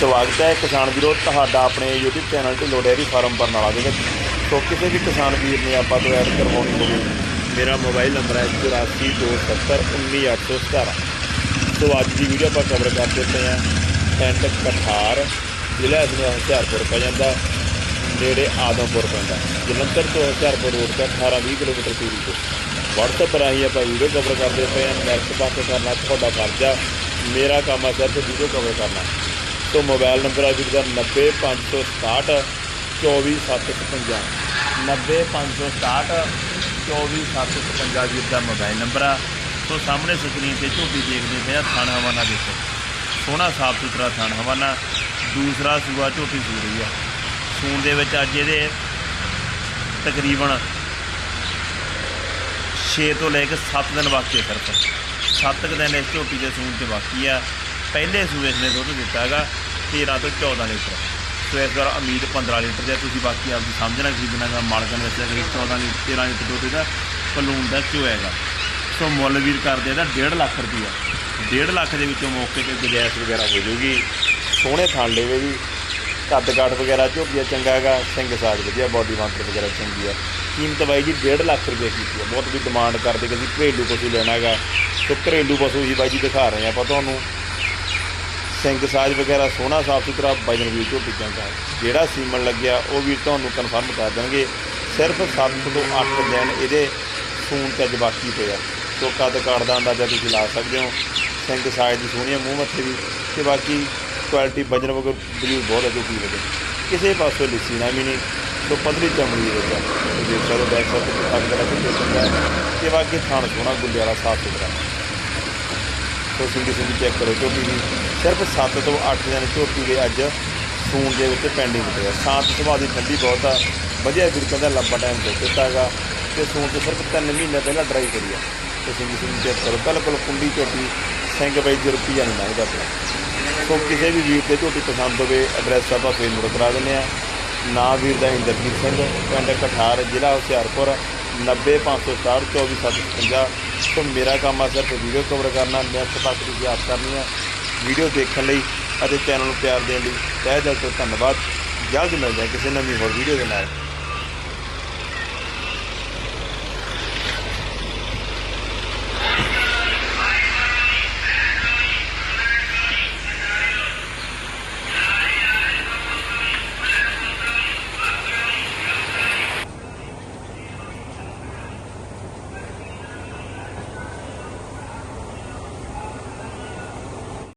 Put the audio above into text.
ਸਵਾਗਤ ਹੈ। ਕਿਸਾਨ ਵੀਰੋ, ਤੁਹਾਡਾ ਆਪਣੇ YouTube channel Dhillon dairy farm Barnala ਦੇ ਵਿੱਚ। ਸੋ ਕਿਸੇ ਵੀ ਕਿਸਾਨ ਵੀਰ ਨੇ ਆਪਾਂ ਤੋਂ ਐਡ ਕਰਵਾਉਣੀ ਹੋਵੇ, ਮੇਰਾ ਮੋਬਾਈਲ ਨੰਬਰ ਹੈ 8427191817 ਸੋ ਅੱਜ ਦੀ ਵੀਡੀਓ ਆਪਾਂ ਕਵਰ ਕਰਦੇ ਪਏ ਹਾਂ ਪਿੰਡ ਕਠਾਰ, ਜ਼ਿਲ੍ਹਾ ਅਜਮੇਰ ਹੁਸ਼ਿਆਰਪੁਰ ਪੈ ਜਾਂਦਾ, ਨੇੜੇ ਆਦਮਪੁਰ ਪੈਂਦਾ। ਜਲੰਧਰ ਤੋਂ ਹੁਸ਼ਿਆਰਪੁਰ ਰੋਡ ਤੇ 18-20 ਕਿਲੋਮੀਟਰ ਦੂਰੀ ਤੇ। WhatsApp ਰਾਹੀਂ ਆਪਾਂ ਵੀਡੀਓ ਕਵਰ ਕਰਦੇ ਪਏ ਹਾਂ। ਨੈਕਸਟ ਪਾਸੇ ਕਰਨਾ ਤੁਹਾਡਾ ਕਰਜ਼ਾ। ਮੇਰਾ ਕੰਮ ਆ ਸਿਰਫ ਵੀਡੀਓ ਕਵਰ ਕਰਨਾ। ਤੋਂ ਮੋਬਾਈਲ ਨੰਬਰ ਆ ਜਿਹਦਾ 90567 24755 90567 24755 ਵੀਰ ਦਾ ਮੋਬਾਈਲ ਨੰਬਰ ਆ। ਸੋ ਸਾਹਮਣੇ ਸਕਰੀਨ ਤੇ ਝੋਟੀ ਦੇਖਦੇ ਪਏ ਆ ਥਣ ਹਵਾਨਾ ਦੇਖੋ ਸੋਹਣਾ ਸਾਫ਼ ਸੁਥਰਾ ਥਾਣ ਹਵਾਨਾ, ਦੂਸਰਾ ਸੂਆ ਝੋਟੀ ਸੂ ਰਹੀ ਆ। ਸੂਣ ਦੇ ਵਿੱਚ ਅੱਜ ਇਹਦੇ ਤਕਰੀਬਨ 6 ਤੋਂ ਲੈ ਕੇ 7 ਦਿਨ ਬਾਕੀ ਹੈ ਸਿਰਫ। 7 ਕੁ ਦਿਨ ਇਸ ਝੋਟੀ ਦੇ ਸੂਣ ਤੇ ਬਾਕੀ ਆ। ਪਹਿਲੇ ਸੂਏ ਇਸ ਨੇ ਦੁੱਧ ਦਿੱਤਾ ਹੈਗਾ। 13 ਤੋਂ 14 ਲੀਟਰ। ਸੋ ਇਸ ਵਾਰ ਉਮੀਦ 15 ਲੀਟਰ ਦੀ ਤੁਸੀਂ ਬਾਕੀ ਆਪਦੀ ਸਮਝਣਾ ਖਰੀਦਣਾ ਦਾ ਮਾਲਕਾਂ ਨੇ ਦੱਸਿਆ ਕਿ 14 ਲੀਟਰ 13 ਲੀਟਰ ਦੁੱਧ ਦਾ ਪਲੂਣ ਦਾ ਚੋਏਗਾ ਸੋ ਮੁੱਲ ਵੀਰ ਕਰਦੇ ਇਹਦਾ 1.5 ਲੱਖ ਰੁਪਈਆ। 1.5 ਲੱਖ ਦੇ ਵਿੱਚੋਂ ਮੌਕੇ ਤੇ ਗੁਜਾਇਸ਼ ਵਗੈਰਾ ਹੋ ਜੂਗੀ। ਸੋਹਣੇ ਥਣ ਲੇਵੇ ਵੀ ਕੱਦ ਕਾਠ ਵਗੈਰਾ ਝੋਟੀਆ ਚੰਗਾ ਹੈਗਾ। ਸਿੰਘ ਸਾਜ ਵਧੀਆ ਬਾਡੀ ਮਾਂਤਰ ਵਗੈਰਾ ਚੰਗੀ ਆ। ਕੀਮਤ ਬਾਈ ਜੀ 1.5 ਲੱਖ ਰੁਪਏ ਕੀਤੀ ਹੈ ਬਹੁਤ ਵੀ ਡਿਮਾਂਡ ਕਰਦੇ ਕਿ ਅਸੀਂ ਘਰੇਲੂ ਪਸ਼ੂ ਲੈਣਾ ਹੈਗਾ। ਸੋ ਘਰੇਲੂ ਪਸ਼ੂ ਹੀ ਬਾਈ ਜੀ ਦਿਖਾ ਰਹੇ ਹਾਂ ਆਪਾਂ ਤੁਹਾਨੂੰ। ਸਿੰਘ ਸਾਜ ਵਗੈਰਾ ਸੋਹਣਾ ਸਾਫ਼ ਸੁਥਰਾ ਵਜਨ ਵੀ ਝੋਟੀ ਚੰਗਾ ਜਿਹੜਾ ਸੀਮਨ ਲੱਗਿਆ, ਉਹ ਵੀ ਤੁਹਾਨੂੰ ਕਨਫਰਮ ਕਰ ਦੇਣਗੇ। ਸਿਰਫ 7 ਤੋਂ 8 ਦਿਨ ਇਹਦੇ ਸੂਣ ਤੇ ਅੱਜ ਬਾਕੀ ਪਿਆ ਸੋ ਕੱਦ ਕਾਠ ਦਾ ਅੰਦਾਜ਼ਾ ਤੁਸੀਂ ਲਾ ਸਕਦੇ ਹੋ। ਸਿੰਘ ਸਾਜ ਦੀ ਸੋਹਣੀਆਂ ਮੂੰਹ ਮੱਥੇ ਵੀ। ਤੇ ਬਾਕੀ ਕੁਆਲਿਟੀ ਵਜਨ ਵਗਰ ਬਲੂ ਬਹੁਤ ਹੈ ਝੋਟੀ ਵਜਨ ਕਿਸੇ ਪਾਸੋਂ ਲਿੱਸੀ ਨਾ ਵੀ ਨਹੀਂ ਸੋ ਪਤਲੀ ਚਮੜੀ ਦੇ ਵਿੱਚ ਦੇਖ ਸਕਦੇ ਬੈਕ ਸਾਈਡ ਤੇ ਕੱਦ ਦਾ ਕਿੰਨਾ ਚੰਗਾ ਹੈ ਤੇ ਬਾਕੀ ਥਾਣ ਸੋਹਣਾ, ਗੁੱਲੇ ਸਾਫ਼ ਸੁਥਰਾ। ਤੁਸੀਂ ਕਿਸੇ ਸਿੰਗੀ ਚੈੱਕ ਕਰੋ ਝੋਟੀ ਦੀ ਸਿਰਫ 7 ਤੋਂ 8 ਦਿਨ ਝੋਟੀ ਦੇ ਅੱਜ ਸੂਣ ਦੇ ਵਿੱਚ ਪੈਂਡਿੰਗ ਤੇ ਆ। ਸ਼ਾਂਤ ਸੁਭਾਅ ਦੀ ਠੰਡੀ ਬਹੁਤ ਆ। ਵਧੀਆ ਵੀਰ ਕਹਿੰਦਾ ਲੰਬਾ ਟਾਈਮ ਦੇ ਦਿੱਤਾ ਹੈਗਾ ਤੇ ਸੂਣ ਤੋਂ ਸਿਰਫ 3 ਮਹੀਨੇ ਪਹਿਲਾਂ ਡਰਾਈ ਕਰੀ ਤੁਸੀਂ ਕਿਸੇ ਸਿੰਗੀ ਚੈੱਕ ਕਰੋ। ਬਿਲਕੁਲ ਕੁੰਡੀ ਝੋਟੀ, ਸਿੰਘ ਬਾਈ ਜੀ ਰੁਪਈਆ ਨਹੀਂ ਮੰਗਦਾ ਪਿਆ। ਸੋ ਕਿਸੇ ਵੀ ਵੀਰ ਤੇ ਝੋਟੀ ਪਸੰਦ ਹੋਵੇ ਐਡਰੈਸ ਆਪਾਂ ਫੇਰ ਮੁੜ ਕਰਾ ਦਿੰਦੇ ਆ। ਨਾਂ ਵੀਰ ਦਾ ਇੰਦਰਜੀਤ ਸਿੰਘ, ਪਿੰਡ ਕਠਾਰ, ਜ਼ਿਲ੍ਹਾ ਹੁਸ਼ਿਆਰਪੁਰ 90560 24750 ਸੋ ਮੇਰਾ ਕੰਮ ਆ, ਸਿਰਫ ਵੀਡੀਓ ਕਵਰ ਕਰਨਾ ਨੈਕਸਟ ਤੱਕ ਤੁਸੀਂ ਯਾਦ ਕਰਨੀ ਆ। ਵੀਡੀਓ ਦੇਖਣ ਲਈ ਅਤੇ ਚੈਨਲ ਨੂੰ ਪਿਆਰ ਦੇਣ ਲਈ। ਤਹਿ ਦਿਲ ਤੋਂ ਧੰਨਵਾਦ। ਜਲਦ ਮਿਲਦੇ ਹਾਂ ਕਿਸੇ ਨਵੀਂ ਹੋਰ ਵੀਡੀਓ ਦੇ ਨਾਲ।